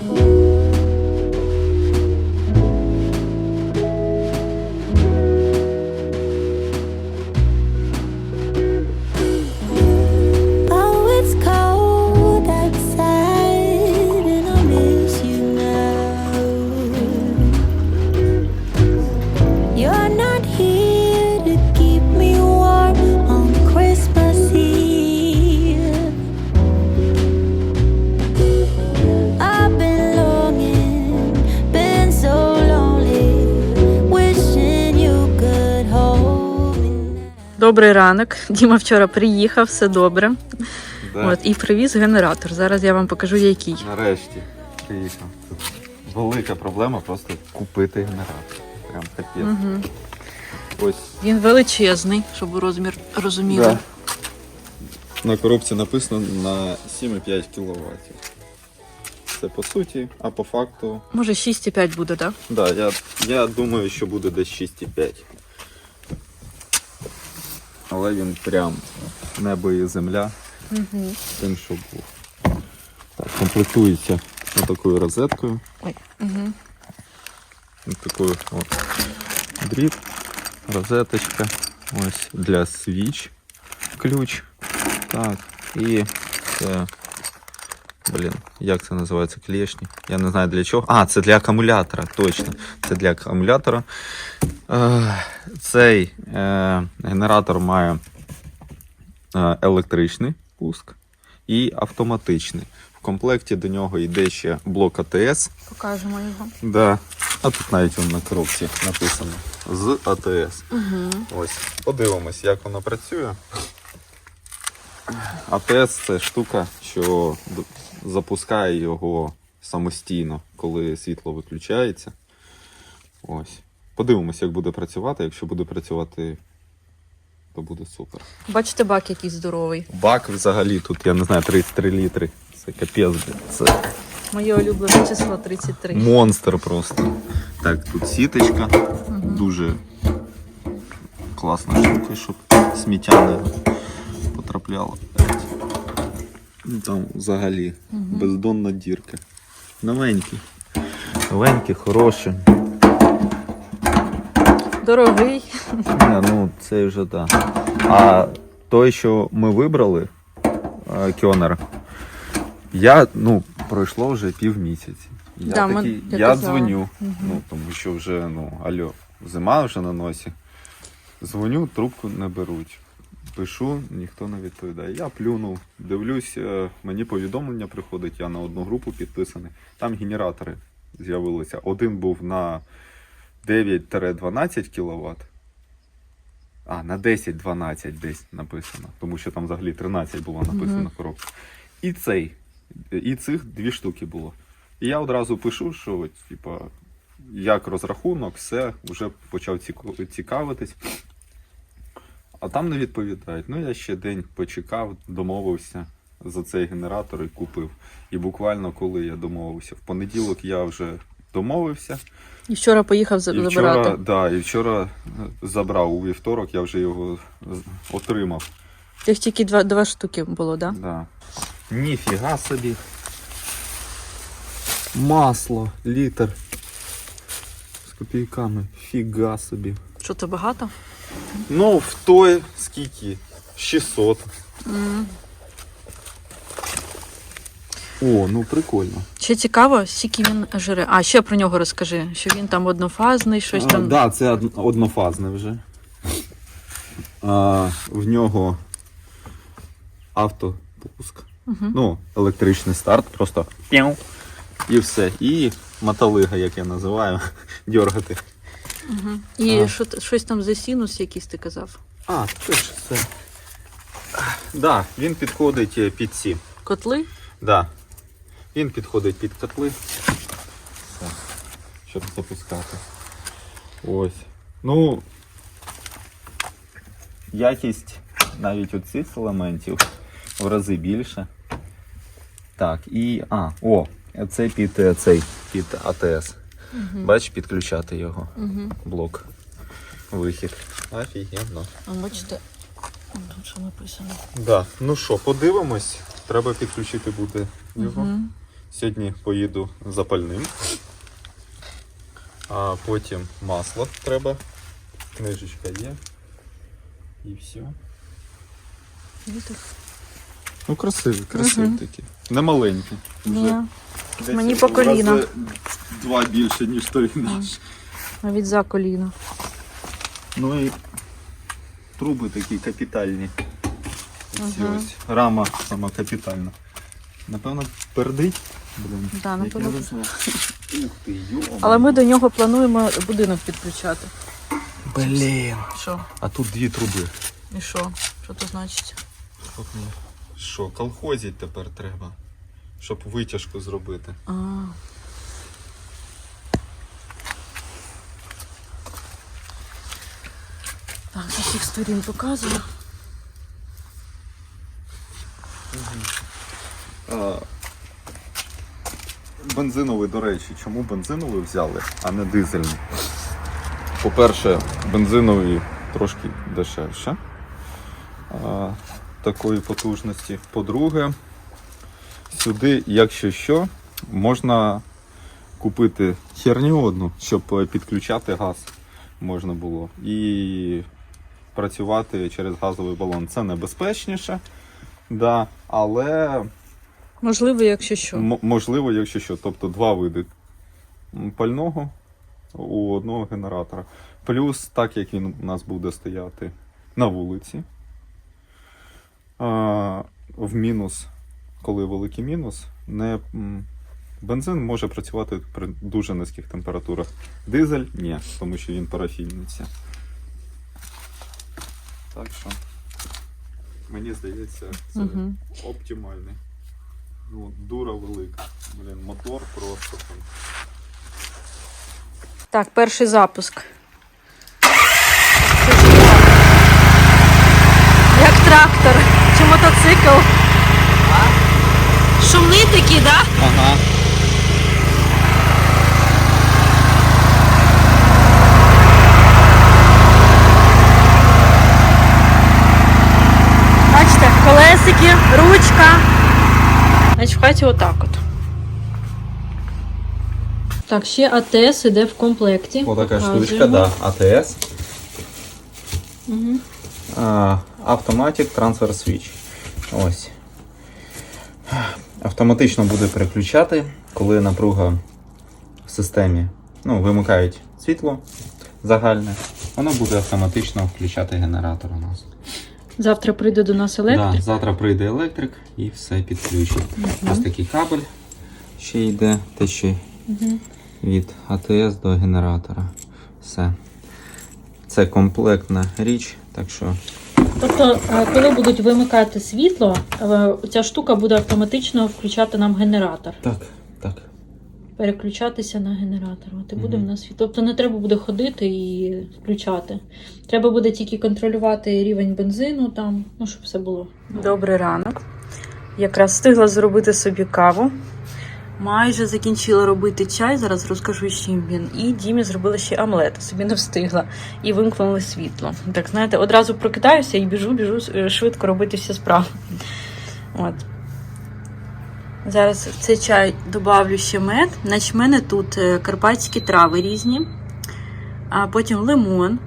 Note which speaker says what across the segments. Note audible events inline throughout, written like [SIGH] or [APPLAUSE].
Speaker 1: Thank you.
Speaker 2: Добрий ранок. Діма вчора приїхав, все добре.
Speaker 3: Да.
Speaker 2: От, і привіз генератор. Зараз я вам покажу, який.
Speaker 3: Нарешті приїхав. Тут велика проблема просто купити генератор. Прям капець.
Speaker 2: Угу.
Speaker 3: Ось
Speaker 2: Він величезний, щоб розмір розуміли.
Speaker 3: Да. на коробці написано на 7,5 кВт. Це по суті, а по факту,
Speaker 2: Може 6,5 буде, так?
Speaker 3: да, я, я думаю, що буде десь 6,5. Але він прям небо і земля
Speaker 2: Угу.
Speaker 3: тим, що був. Так, комплектується такою розеткою.
Speaker 2: Ой. Угу.
Speaker 3: Ось такою от дріт, розеточка, ось для свіч, ключ. Так, і це. Блін, як це називається клешні? Я не знаю для чого. А, це для акумулятора, точно. Це для акумулятора. Е, Цей е, генератор має е, електричний пуск і автоматичний. В комплекті до нього йде ще блок АТС.
Speaker 2: Покажемо його.
Speaker 3: Да. А тут навіть он на коробці написано з АТС.
Speaker 2: Угу.
Speaker 3: Ось. Подивимось, як воно працює. АТС це штука, що запускає його самостійно, коли світло виключається. Ось. Подивимось, як буде працювати. Якщо буде працювати, то буде супер.
Speaker 2: Бачите, бак який здоровий.
Speaker 3: Бак взагалі тут, я не знаю, 33 літри. Це капець. Це
Speaker 2: Моє улюблене число 33.
Speaker 3: Монстр просто. Так, тут сіточка. Дуже класна штука, щоб сміття не потрапляло. Ну, Там взагалі бездонна дірка. Новенький. Новенький, хороший.
Speaker 2: Дорогий.
Speaker 3: Не, ну це вже так. А той, що ми вибрали, е, Кьонер, я, ну, пройшло вже півмісяці. Я,
Speaker 2: Да,
Speaker 3: такий,
Speaker 2: я
Speaker 3: я, дзвоню,
Speaker 2: Мгм.
Speaker 3: ну, тому що вже, ну, алло, зима вже на носі. Дзвоню, трубку не беруть. Пишу, ніхто не відповідає. Я плюнув, дивлюсь, е, мені повідомлення приходить, я на одну групу підписаний. Там генератори з'явилися. Один був на 9-12 кВт. А, на 10-12 десь написано, тому що там взагалі 13 було написано
Speaker 2: Мгм.
Speaker 3: на коробці. І цей, і цих дві штуки було. І я одразу пишу, що типа, як розрахунок, все, вже почав цікавитись. А там не відповідають. Ну, я ще день почекав, домовився за цей генератор і купив. І буквально коли я домовився, в понеділок я вже домовився.
Speaker 2: І вчора поїхав за-
Speaker 3: І вчора,
Speaker 2: забирати.
Speaker 3: да, і вчора е, забрав у вівторок, я вже його отримав.
Speaker 2: Їх тільки два, два штуки було, так? Да?
Speaker 3: Да. Ніфіга собі. Масло, літр. З копійками. Фіга собі.
Speaker 2: Що то багато?
Speaker 3: Ну, в той скільки? 600.
Speaker 2: М.
Speaker 3: О, ну прикольно.
Speaker 2: Ще цікаво, скільки він жире. А, ще про нього розкажи, що він там однофазний, щось
Speaker 3: Так,
Speaker 2: там.
Speaker 3: да, це од- однофазне вже. А, в нього автопуск. Ну, електричний старт, просто п'яу. І все. І мотолига, як я називаю, [LAUGHS] дергати.
Speaker 2: Мгм. І
Speaker 3: Ага.
Speaker 2: що, т- щось там за синус якийсь ти казав.
Speaker 3: А, це ж все. Да, він підходить е, під ці.
Speaker 2: Котли?
Speaker 3: Да. Він підходить під котли. Все. Щоб запускати. Ось. Ну. Якість навіть у цих елементів в рази більше. Так, і. А, о, це під е, цей під АТС.
Speaker 2: Угу.
Speaker 3: Бач, підключати його.
Speaker 2: Угу.
Speaker 3: Блок. Вихід. Офігенно.
Speaker 2: А бачите, тут що написано.
Speaker 3: Да. Ну що, подивимось. Треба підключити буде його.
Speaker 2: Мгм.
Speaker 3: Сьогодні поїду запальним. А потім масло треба. Книжечка є. І все. Ну, красиві, красиві
Speaker 2: Мгм.
Speaker 3: такі. Не маленькі.
Speaker 2: Ні,
Speaker 3: Десь
Speaker 2: Мені по коліна.
Speaker 3: рази Два більше, ніж той наш.
Speaker 2: навіть за коліно.
Speaker 3: Ну і труби такі капітальні. Ці
Speaker 2: Ага.
Speaker 3: ось. Рама сама капітальна. Напевно, пердить. Блін.
Speaker 2: Да,
Speaker 3: як
Speaker 2: напевно.
Speaker 3: я не знаю. Ух ти, йо.
Speaker 2: Але ми до нього плануємо будинок підключати.
Speaker 3: Блін.
Speaker 2: Що?
Speaker 3: А тут дві труби.
Speaker 2: І що? Що це значить?
Speaker 3: Що, колхозить тепер треба, щоб витяжку зробити.
Speaker 2: А. Так, з усіх сторін показую.
Speaker 3: Бензиновий, до речі, чому бензиновий взяли, а не дизельний? По-перше, бензиновий трошки дешевше а, такої потужності. По-друге, сюди, якщо що, можна купити херню одну, щоб е, підключати газ можна було. І працювати через газовий балон. Це небезпечніше, да, але
Speaker 2: Можливо, якщо що.
Speaker 3: Можливо, якщо що. Тобто два види пального у одного генератора. Плюс, так як він у нас буде стояти на вулиці. А, в мінус, коли великий мінус, не, бензин може працювати при дуже низьких температурах. Дизель ні, тому що він парафільниця. Так що, мені здається, це
Speaker 2: Угу.
Speaker 3: оптимальний. Ну, дура велика. Блін, мотор просто там.
Speaker 2: Так, перший запуск. Як трактор чи мотоцикл. Шумний такий, так? Да?
Speaker 3: Ага.
Speaker 2: Бачите, колесики, ручка. Значить, в хаті отак от. Так, ще АТС іде в комплекті.
Speaker 3: Отака
Speaker 2: Показуємо.
Speaker 3: штучка, да, АТС.
Speaker 2: Угу.
Speaker 3: А, Automatic Transfer Switch. Ось. Автоматично буде переключати, коли напруга в системі ну, вимикають світло загальне, воно буде автоматично включати генератор у нас.
Speaker 2: Завтра прийде до нас електрик.
Speaker 3: Да, завтра прийде електрик і все підключить. Ось такий кабель ще йде, те ще
Speaker 2: Мгм.
Speaker 3: від АТС до генератора. Все. Це комплектна річ, так що
Speaker 2: Тобто, е, коли будуть вимикати світло, е, ця штука буде автоматично включати нам генератор,
Speaker 3: так, так.
Speaker 2: переключатися на генератор. От і буде
Speaker 3: Мгм.
Speaker 2: в нас світло. Тобто не треба буде ходити і включати. Треба буде тільки контролювати рівень бензину там, ну щоб все було. Добрий ранок. Якраз встигла зробити собі каву. Майже закінчила робити чай, зараз розкажу, чим він. І Дімі зробила ще омлет, собі не встигла. І вимкнули світло. Так, знаєте, одразу прокидаюся і біжу, біжу е, швидко робити всі справи. От. Зараз в цей чай додавлю ще мед. Значить, в мене тут е, карпатські трави різні, а потім лимон,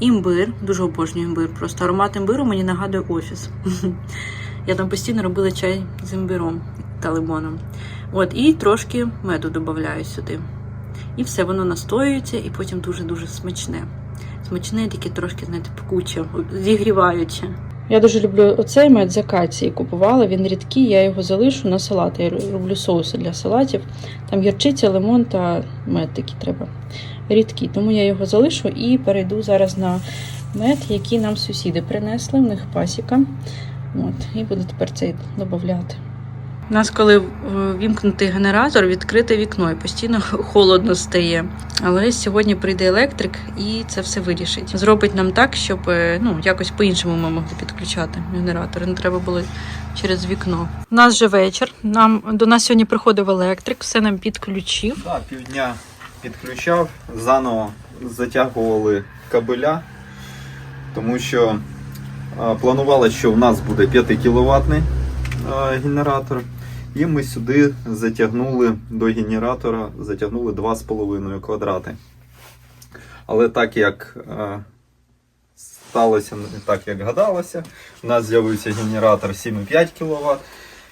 Speaker 2: імбир. Дуже обожнюю імбир. Просто аромат імбиру мені нагадує офіс. [LAUGHS] Я там постійно робила чай з імбиром та лимоном. От, і трошки меду додаю сюди. І все воно настоюється, і потім дуже-дуже смачне. Смачне, таке трошки, знаєте, пекуче, зігріваюче. Я дуже люблю оцей мед з акації купувала. Він рідкий, я його залишу на салат. Я роблю соуси для салатів. Там гірчиця, лимон та мед такий треба. Рідкий. Тому я його залишу і перейду зараз на мед, який нам сусіди принесли. В них пасіка. От, і буду тепер цей додати. У нас, коли е, вімкнутий генератор, відкрите вікно і постійно [LAUGHS] холодно стає. Але сьогодні прийде електрик і це все вирішить. Зробить нам так, щоб е, ну, якось по-іншому ми могли підключати генератор. Не треба було через вікно. У нас же вечір. Нам до нас сьогодні приходив електрик, все нам підключив.
Speaker 3: Так, півдня підключав, заново затягували кабеля, тому що а, планувалося, що в нас буде 5 кВт генератор. І ми сюди затягнули до генератора, затягнули 2,5 квадрати. Але так як е, сталося не так, як гадалося, у нас з'явився генератор 7,5 кВт.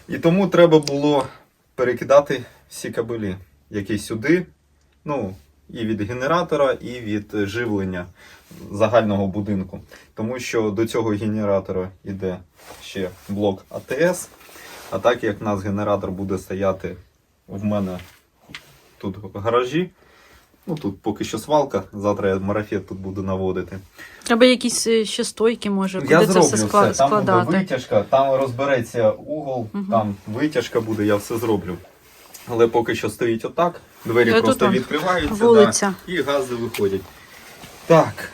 Speaker 3: І тому треба було перекидати всі кабелі, які сюди, ну, і від генератора, і від живлення загального будинку. Тому що до цього генератора йде ще блок АТС. А так як у нас генератор буде стояти в мене тут в гаражі, ну тут поки що свалка, завтра я марафет тут буду наводити.
Speaker 2: Треба якісь е, ще стойки, може, куди
Speaker 3: Я
Speaker 2: це все
Speaker 3: все, там буде
Speaker 2: складати.
Speaker 3: витяжка, там розбереться угол,
Speaker 2: Мгм.
Speaker 3: там витяжка буде, я все зроблю. Але поки що стоїть отак, двері
Speaker 2: отут
Speaker 3: просто відкриваються. Да, і гази виходять. Так.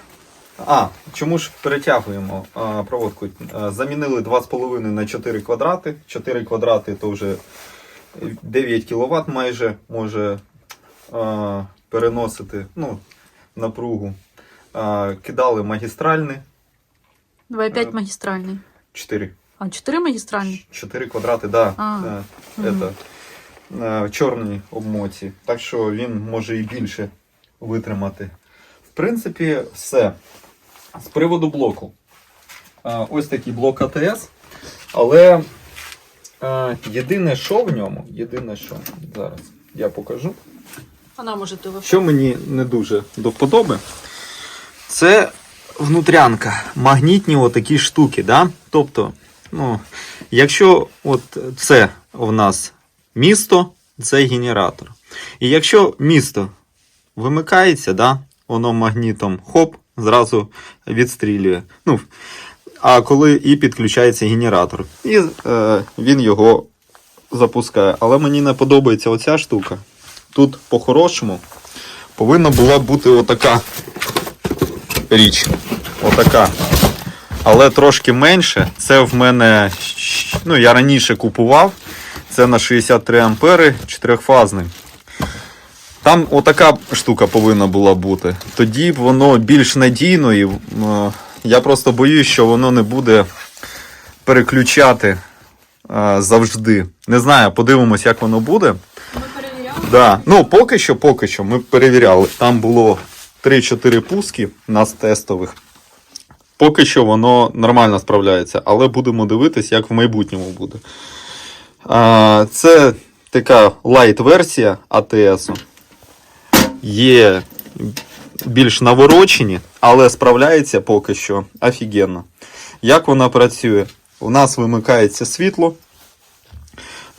Speaker 3: А, чому ж перетягуємо а, проводку? А, замінили 2,5 на 4 квадрати. 4 квадрати то вже 9 кВт майже може а, переносити ну, напругу. А, кидали магістральний
Speaker 2: 2,5
Speaker 3: Е,
Speaker 2: магістральний.
Speaker 3: 4.
Speaker 2: А, 4 магістральні?
Speaker 3: 4 квадрати, да.
Speaker 2: А,
Speaker 3: да.
Speaker 2: мгм.
Speaker 3: Это, е, чорні обмоті. Так що він може і більше витримати. В принципі, все. З приводу блоку. Е, Ось такий блок АТС. Але е, єдине, що в ньому, єдине, що зараз я покажу.
Speaker 2: Вона може.
Speaker 3: Що мені не дуже до вподоби, це внутрянка, магнітні отакі штуки. Да? Тобто, ну, якщо от це в нас місто, це генератор. І якщо місто вимикається, да, воно магнітом хоп, зразу відстрілює. Ну, а коли і підключається генератор, і е, він його запускає. Але мені не подобається оця штука. Тут по-хорошому повинна була бути отака річ. Отака. Але трошки менше. Це в мене. Ну, я раніше купував. Це на 63 ампери, чотирьохфазний. Там отака штука повинна була бути. Тоді б воно більш надійно і е, я просто боюсь, що воно не буде переключати е, завжди. Не знаю, подивимось, як воно буде.
Speaker 2: Ми перевіряли?
Speaker 3: Да. Ну, поки що, поки що, ми перевіряли. Там було 3-4 пуски нас тестових. Поки що воно нормально справляється, але будемо дивитись, як в майбутньому буде. А, це така лайт-версія АТС. Є більш наворочені, але справляється поки що офігенно. Як вона працює? У нас вимикається світло.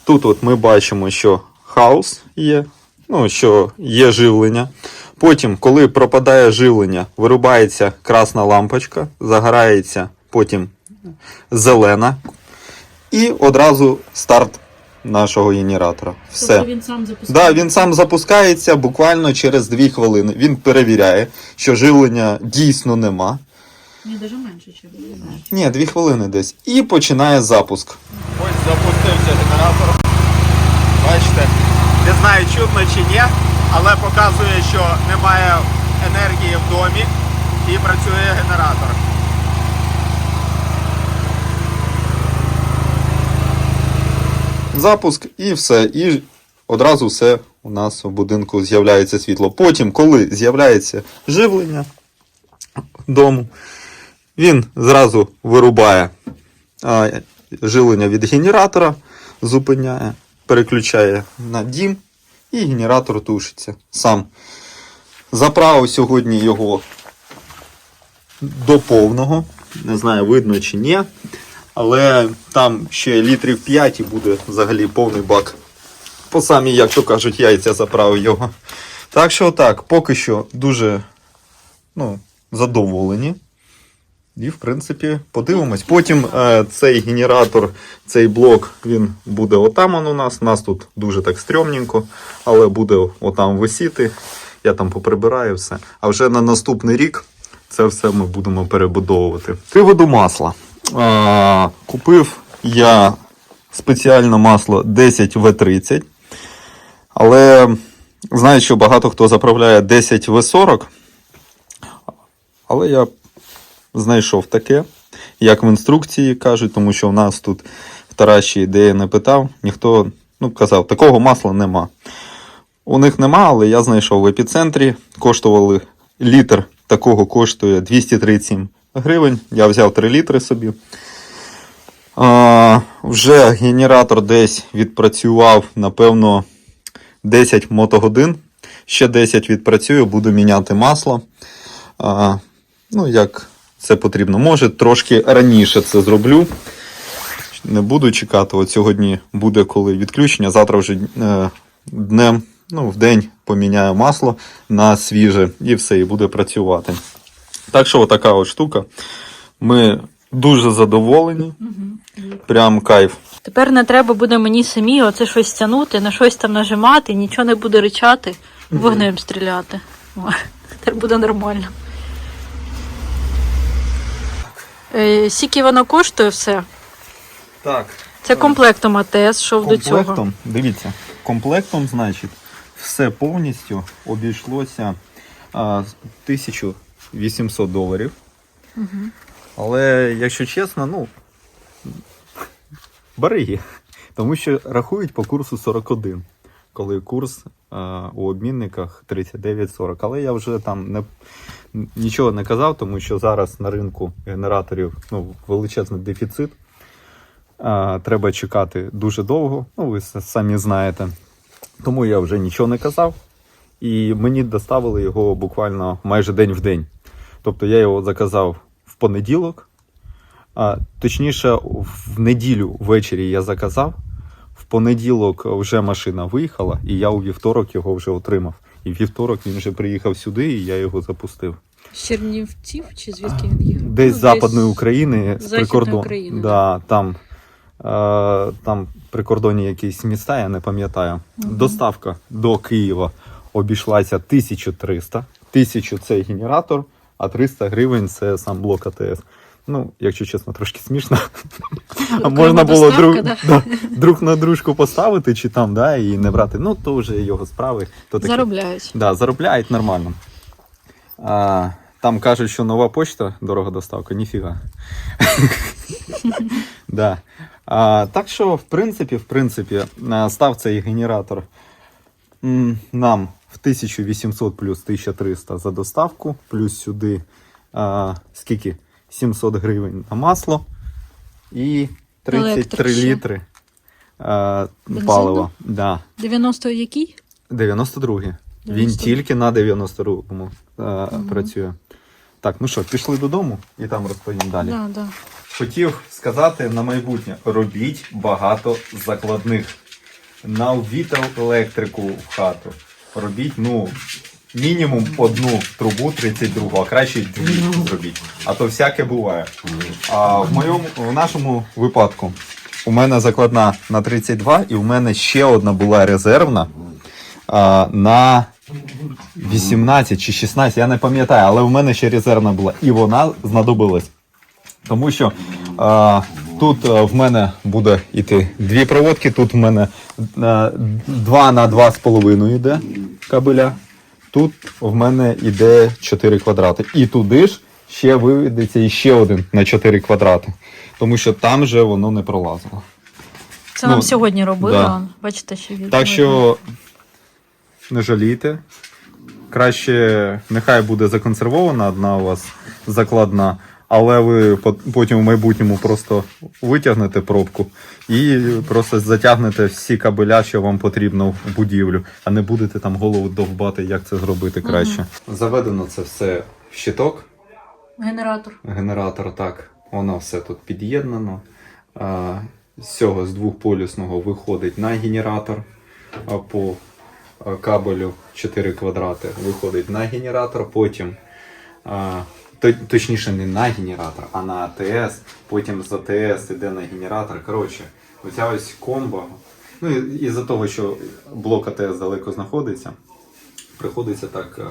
Speaker 3: Тут от ми бачимо, що хаос є, ну, що є живлення. Потім, коли пропадає живлення, вирубається красна лампочка, загорається потім зелена. І одразу старт нашого генератора. Все.
Speaker 2: Тобто він сам запускає?
Speaker 3: Да, він сам запускається буквально через 2 хвилини. Він перевіряє, що живлення дійсно нема.
Speaker 2: Ні, навіть менше, чи
Speaker 3: Ні, 2 хвилини десь. І починає запуск. Ось запустився генератор. Бачите, не знаю, чутно чи ні, але показує, що немає енергії в домі і працює генератор. Запуск і все. І одразу все у нас в будинку з'являється світло. Потім, коли з'являється живлення дому, він зразу вирубає а, живлення від генератора, зупиняє, переключає на дім, і генератор тушиться сам. Заправив сьогодні його до повного. Не знаю, видно чи ні. Але там ще літрів 5 і буде взагалі повний бак. По самі, як то кажуть, яйця заправив його. Так що так, поки що дуже ну, задоволені. І, в принципі, подивимось. Потім е, цей генератор, цей блок, він буде отам у нас. У нас тут дуже так стрьомненько, але буде отам висіти. Я там поприбираю все. А вже на наступний рік це все ми будемо перебудовувати. З Приводу масла. Е, купив я спеціальне масло 10В30. Але знаю, що багато хто заправляє 10В40. Але я знайшов таке, як в інструкції кажуть, тому що в нас тут в Тараші, де я не питав, ніхто ну, казав, такого масла нема. У них нема, але я знайшов в епіцентрі. Коштували літр такого коштує 237 гривень. Я взяв 3 літри собі. А, вже генератор десь відпрацював, напевно, 10 мотогодин. Ще 10 відпрацюю, буду міняти масло. А, ну, як це потрібно. Може, трошки раніше це зроблю. Не буду чекати. От сьогодні буде коли відключення. Завтра вже е, днем, ну, в день поміняю масло на свіже і все, і буде працювати. Так що, отака от штука. Ми дуже задоволені. Прям кайф.
Speaker 2: Тепер не треба буде мені самі оце щось тягнути, на щось там нажимати, нічого не буде ричати, вогнем стріляти. О, Тепер буде нормально. Е, Скільки воно коштує все?
Speaker 3: Так.
Speaker 2: Це комплектом АТС, шов до цього.
Speaker 3: Комплектом, дивіться, комплектом, значить, все повністю обійшлося а, 1800 доларів. Але, якщо чесно, ну, бери. Тому що рахують по курсу 41, коли курс а, у обмінниках 39-40. Але я вже там не, нічого не казав, тому що зараз на ринку генераторів ну, величезний дефіцит. А, треба чекати дуже довго, ну ви самі знаєте. Тому я вже нічого не казав. І мені доставили його буквально майже день в день. Тобто я його заказав в понеділок, а, точніше, в неділю ввечері я заказав. В понеділок вже машина виїхала, і я у вівторок його вже отримав. І вівторок він вже приїхав сюди, і я його запустив.
Speaker 2: З Чернівців чи звідки він їхав?
Speaker 3: Десь з
Speaker 2: Ну,
Speaker 3: Западної України, з
Speaker 2: Західної
Speaker 3: прикордону.
Speaker 2: України,
Speaker 3: да, там, е, там прикордонні якісь міста, я не пам'ятаю. Доставка до Києва обійшлася 1300. 1000 це генератор, а 300 гривень це сам блок АТС. Ну, якщо чесно, трошки смішно. А можна було друг,
Speaker 2: да?
Speaker 3: да, друг на дружку поставити чи там, да, і не брати. Ну, то вже його справи. То таке.
Speaker 2: Заробляють.
Speaker 3: Да, заробляють нормально. А, там кажуть, що нова почта дорога доставка, ніфіга. [LAUGHS] да. а, так що, в принципі, в принципі, став цей генератор нам в 1800 плюс 1300 за доставку, плюс сюди а, скільки? 700 гривень на масло і 33
Speaker 2: Електрик
Speaker 3: літри а,
Speaker 2: Бензину?
Speaker 3: палива. Да.
Speaker 2: 90 який?
Speaker 3: 92-й. Він
Speaker 2: 92-й.
Speaker 3: тільки на 92-му е, працює. Так, ну що, пішли додому і там розповім далі.
Speaker 2: Да, да.
Speaker 3: Хотів сказати на майбутнє: робіть багато закладних. на Навіть електрику в хату. Робіть, ну, мінімум одну трубу 32, а краще дві зробіть. А то всяке буває. А в моєму в нашому випадку у мене закладна на 32, і у мене ще одна була резервна а, на 18 чи 16, я не пам'ятаю, але в мене ще резервна була. І вона знадобилась. Тому що а, тут а, в мене буде йти дві проводки, тут в мене а, 2 на 2,5 йде кабеля. Тут в мене йде 4 квадрати. І туди ж ще виведеться іще один на 4 квадрати. Тому що там же воно не пролазило.
Speaker 2: Це нам
Speaker 3: Ну,
Speaker 2: сьогодні робили.
Speaker 3: да.
Speaker 2: Бачите, ще відео.
Speaker 3: Так що не жалійте. Краще нехай буде законсервована одна у вас закладна, але ви потім в майбутньому просто витягнете пробку і просто затягнете всі кабеля, що вам потрібно в будівлю, а не будете там голову довбати, як це зробити краще. Заведено це все в щиток.
Speaker 2: Генератор.
Speaker 3: Генератор так, воно все тут під'єднано. З цього з двохполюсного виходить на генератор по кабелю 4 квадрати. Виходить на генератор, потім, точніше, не на генератор, а на АТС. Потім з АТС йде на генератор. Коротше, оця ось комба. Ну і із-за того, що блок АТС далеко знаходиться, приходиться так е,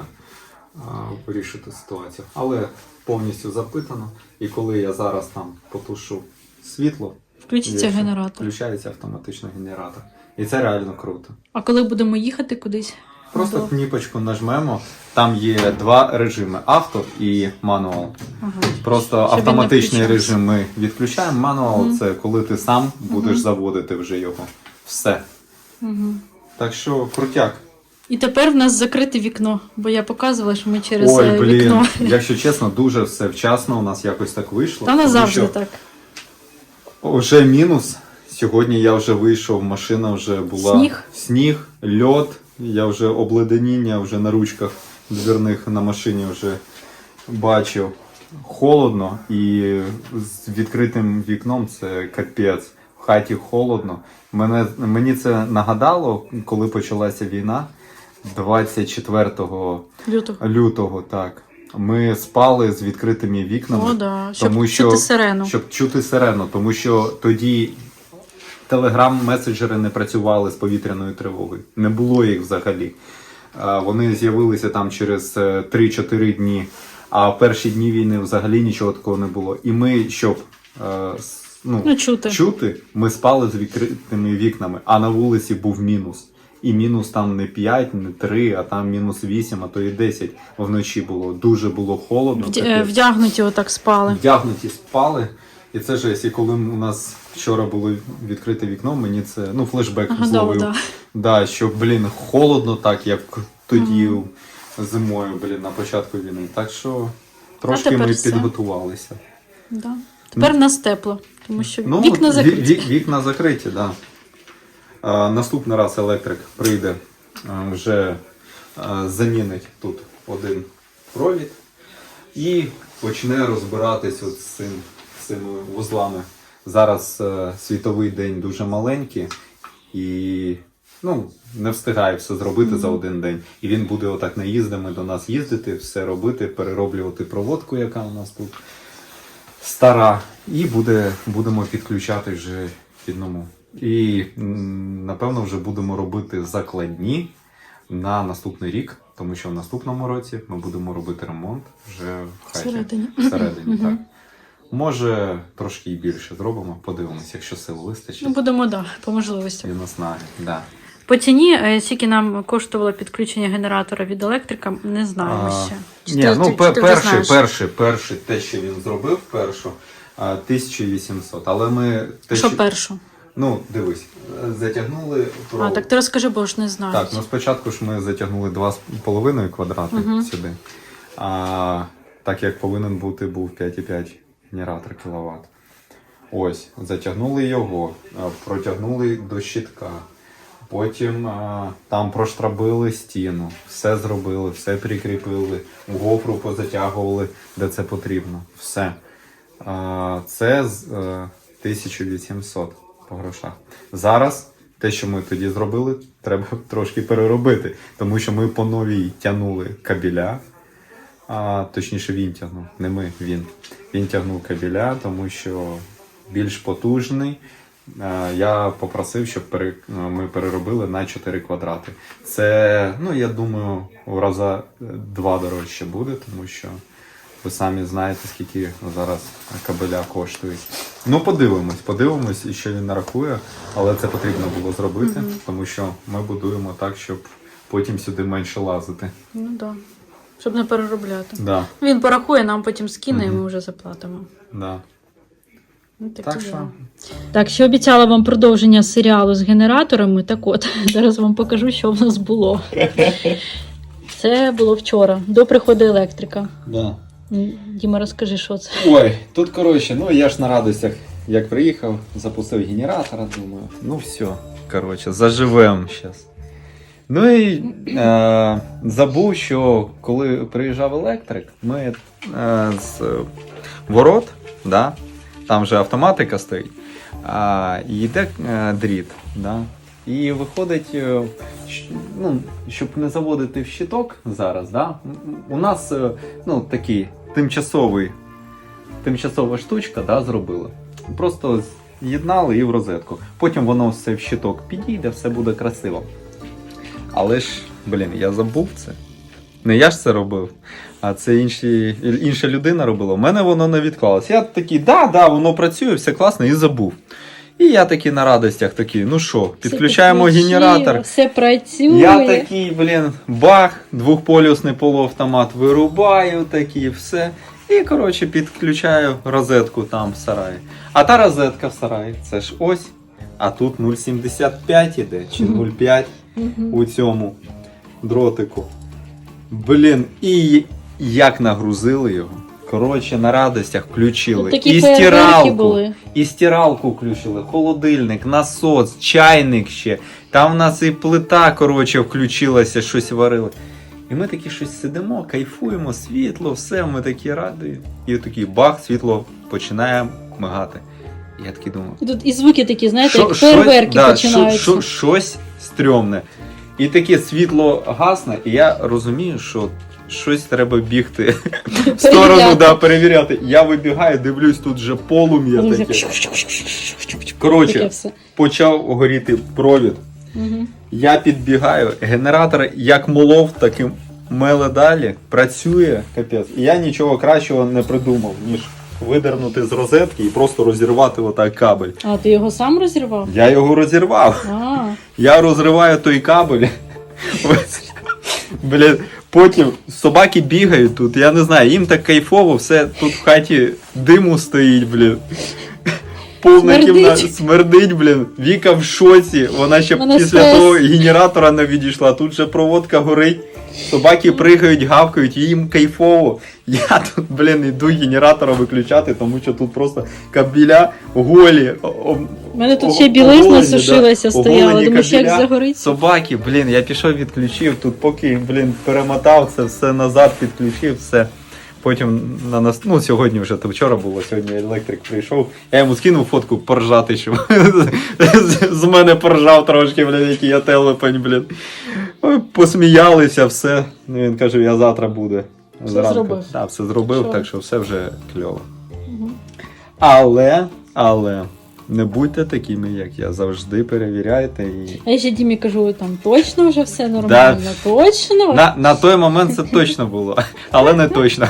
Speaker 3: а, вирішити ситуацію. Але повністю запитано. І коли я зараз там потушу світло,
Speaker 2: Включиться генератор.
Speaker 3: включається автоматично генератор. І це реально круто.
Speaker 2: А коли будемо їхати кудись?
Speaker 3: Просто
Speaker 2: До-
Speaker 3: кніпочку нажмемо. Там є два режими: авто і мануал.
Speaker 2: Ага.
Speaker 3: Просто
Speaker 2: Щоб
Speaker 3: автоматичний режим ми відключаємо. Мануал
Speaker 2: Мгм.
Speaker 3: це коли ти сам будеш
Speaker 2: Мгм.
Speaker 3: заводити вже його. Все.
Speaker 2: Угу.
Speaker 3: Так що крутяк.
Speaker 2: І тепер в нас закрите вікно, бо я показувала, що ми через
Speaker 3: Ой,
Speaker 2: е,
Speaker 3: блін,
Speaker 2: вікно.
Speaker 3: якщо чесно, дуже все вчасно у нас якось так вийшло.
Speaker 2: Та назавжди
Speaker 3: що
Speaker 2: так.
Speaker 3: Вже мінус. Сьогодні я вже вийшов, машина вже була
Speaker 2: Сніг?
Speaker 3: сніг, льод. Я вже обледеніння вже на ручках дверних на машині вже бачив. Холодно і з відкритим вікном це капець. В хаті холодно. Мене, мені це нагадало, коли почалася війна 24
Speaker 2: Лютого.
Speaker 3: лютого. Так. Ми спали з відкритими вікнами.
Speaker 2: О, да. Щоб
Speaker 3: тому що-
Speaker 2: сирену.
Speaker 3: Щоб чути сирену, тому що тоді телеграм-меседжери не працювали з повітряною тривогою. Не було їх взагалі. Вони з'явилися там через е, 3-4 дні, а в перші дні війни взагалі нічого такого не було. І ми, щоб е, ну,
Speaker 2: Ну, чути.
Speaker 3: чути, ми спали з відкритими вікнами, а на вулиці був мінус. І мінус там не 5, не 3, а там мінус 8, а то і 10 вночі було. Дуже було холодно.
Speaker 2: Е, Вдягнуті отак спали.
Speaker 3: вдягнуті спали. І це жесть. І коли у нас вчора було відкрите вікно, мені це ну флешбек
Speaker 2: Нагадало,
Speaker 3: зловив.
Speaker 2: да.
Speaker 3: Да, що, блін, холодно так, як тоді зимою, блін, на початку війни. Так що трошки ми
Speaker 2: все.
Speaker 3: підготувалися.
Speaker 2: Да. Тепер в нас тепло, тому що
Speaker 3: Ну,
Speaker 2: вікна закриті.
Speaker 3: ві- вікна закриті, так. Да. А, наступний раз електрик прийде, а, вже а, замінить тут один провід і почне розбиратись от з цим, цими вузлами. Зараз е, світовий день дуже маленький і ну, не встигає все зробити за один день. І він буде отак наїздами до нас їздити, все робити, перероблювати проводку, яка у нас тут стара, і буде, будемо підключати вже підному. І напевно вже будемо робити закладні на наступний рік, тому що в наступному році ми будемо робити ремонт вже в хаті.
Speaker 2: Всередині.
Speaker 3: Всередині, так. Може, трошки і більше зробимо, подивимось, якщо сил вистачить.
Speaker 2: Ну, будемо, да, по можливості.
Speaker 3: І наснаги. Да.
Speaker 2: По ціні, е, скільки нам коштувало підключення генератора від електрика, не знаємо
Speaker 3: А,
Speaker 2: ще. Чи
Speaker 3: Ні,
Speaker 2: ти-
Speaker 3: ну
Speaker 2: ти
Speaker 3: перший,
Speaker 2: знаєш?
Speaker 3: перший, перший, те, що він зробив, першу, а, 1800. Але ми те,
Speaker 2: Що першу?
Speaker 3: Ну, дивись, затягнули
Speaker 2: А, так ти розкажи, бо ж не знаю.
Speaker 3: Так, ну спочатку ж ми затягнули 2,5 квадрати
Speaker 2: Мгм.
Speaker 3: сюди. А так як повинен бути був 5,5 генератор кВт. Ось, затягнули його, протягнули до щитка. Потім а, там проштрабили стіну, все зробили, все прикріпили, гофру позатягували, де це потрібно. Все. А, це з е, 1800 по грошах. Зараз те, що ми тоді зробили, треба [LAUGHS] трошки переробити, тому що ми по новій тягнули кабеля. А, точніше, він тягнув, не ми, він. Він тягнув кабеля, тому що більш потужний. Я попросив, щоб ми переробили на 4 квадрати. Це, ну я думаю, у раза е, два дорожче буде, тому що ви самі знаєте, скільки зараз кабеля коштують. Ну, подивимось, подивимось, і що він нарахує, але це потрібно було зробити, тому що ми будуємо так, щоб потім сюди менше лазити.
Speaker 2: Ну так. Да. Щоб не переробляти.
Speaker 3: Да,
Speaker 2: Він порахує, нам потім скине, і ми вже заплатимо.
Speaker 3: да.
Speaker 2: Ну, такі
Speaker 3: Так що.
Speaker 2: Так, ще обіцяла вам продовження серіалу з генераторами. Так от, [LAUGHS] зараз вам покажу, що в нас було. [LAUGHS] Це було вчора, до приходу електрика.
Speaker 3: Да.
Speaker 2: Діма, розкажи, що це.
Speaker 3: Ой, тут коротше, ну я ж на радостях, як приїхав, запустив генератора, думаю, ну все, коротше, заживем зараз. Ну і е, забув, що коли приїжджав електрик, ми е, з ворот, да, там вже автоматика стоїть, а, йде е, дріт. Да, і виходить, е, ну, щоб не заводити в щиток зараз, да, у нас е, ну, такий тимчасовий тимчасова штучка да, зробили. Просто з'єднали і в розетку. Потім воно все в щиток підійде, все буде красиво. Але ж, блін, я забув це. Не я ж це робив, а це інші, інша людина робила. У мене воно не відклалось. Я такий, да, да, воно працює, все класно, і забув. І я такий на радостях такий, ну що, підключаємо генератор.
Speaker 2: Все працює.
Speaker 3: Я такий, блін, бах, двохполюсний полуавтомат вирубаю, такий, все. І, коротше, підключаю розетку там в сараї. А та розетка в сараї, це ж ось а тут 0,75 іде, чи [LAUGHS] 0,5 у цьому дротику. Блін, і як нагрузили його. Коротше, на радостях включили.
Speaker 2: Такі
Speaker 3: і
Speaker 2: фейерверки
Speaker 3: стиралку.
Speaker 2: були.
Speaker 3: І стиралку включили, холодильник, насос, чайник ще. Там в нас і плита, коротше, включилася, щось варили. І ми такі щось сидимо, кайфуємо, світло, все, ми такі раді. І такий бах, світло починає мигати. Я такий думаю,
Speaker 2: І тут і звуки такі, знаєте, як фейерверки
Speaker 3: да,
Speaker 2: починаються.
Speaker 3: що- що- щось стрьомне. І таке світло гасне, і я розумію, що щось треба бігти [LAUGHS] в сторону, да, перевіряти. Я вибігаю, дивлюсь, тут вже полум'я таке. Коротше, почав горіти провід. Я підбігаю, генератор як молов, так і меле далі. Працює, капець. І я нічого кращого не придумав, ніж видернути з розетки і просто розірвати отак кабель.
Speaker 2: А ти його сам розірвав?
Speaker 3: Я його розірвав.
Speaker 2: А,
Speaker 3: Я розриваю той кабель. Блін, потім собаки бігають тут, я не знаю, їм так кайфово, все тут в хаті диму стоїть, блін. Повна
Speaker 2: Смердить.
Speaker 3: кімната смердить, блін. Віка в шоці. Вона ще
Speaker 2: Мене
Speaker 3: після
Speaker 2: стрес.
Speaker 3: того генератора не відійшла. Тут же проводка горить. Собаки пригають, гавкають, їм кайфово. Я тут, блін, іду генератора виключати, тому що тут просто кабеля голі.
Speaker 2: У мене тут ще білизна сушилася,
Speaker 3: да,
Speaker 2: стояла. Думаю, що як
Speaker 3: кабеля.
Speaker 2: загориться.
Speaker 3: Собаки, блін, я пішов відключив, тут поки, блін, перемотав це все назад, підключив, все. Потім на нас, ну сьогодні вже то вчора було, сьогодні електрик прийшов. Я йому скинув фотку поржати, що з- мене поржав трошки, блін, який я телепень, блін. Посміялися, все. Ну він каже, я завтра буде.
Speaker 2: Все зробив.
Speaker 3: Так, все зробив,
Speaker 2: Що?
Speaker 3: так що все вже кльово. Але, але, не будьте такими, як я. Завжди перевіряйте і.
Speaker 2: А я ще Дімі кажу, там точно вже все нормально, точно.
Speaker 3: На, на той момент це точно було, але не точно.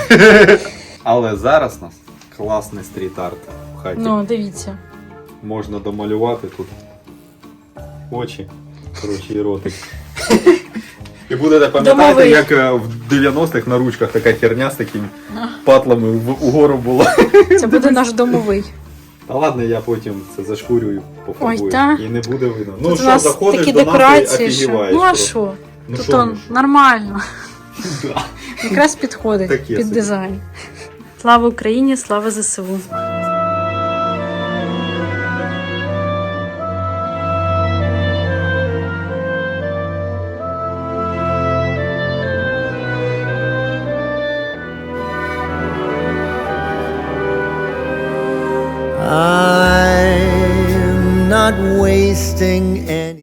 Speaker 3: [LAUGHS] Але зараз у нас класний стріт-арт в хаті.
Speaker 2: Ну, дивіться.
Speaker 3: Можна домалювати тут очі, коротше, і ротик. [LAUGHS] І будете пам'ятати, як е, в 90-х на ручках така херня з такими патлами в- угору була.
Speaker 2: Це буде наш домовий.
Speaker 3: Та ладно, я потім це зашкурюю, пофарбую.
Speaker 2: Ой, та.
Speaker 3: І не буде видно. Ну
Speaker 2: Тут у
Speaker 3: що, заходиш
Speaker 2: такі
Speaker 3: до нас і
Speaker 2: декорації. Що...
Speaker 3: офігіваєш
Speaker 2: Ну а
Speaker 3: просто.
Speaker 2: що?
Speaker 3: Ну,
Speaker 2: Тут
Speaker 3: що,
Speaker 2: он
Speaker 3: ну,
Speaker 2: нормально. [LAUGHS]
Speaker 3: Да.
Speaker 2: Якраз підходить
Speaker 3: Таке
Speaker 2: під
Speaker 3: собі.
Speaker 2: дизайн. Слава Україні, слава ЗСУ.
Speaker 4: Wasting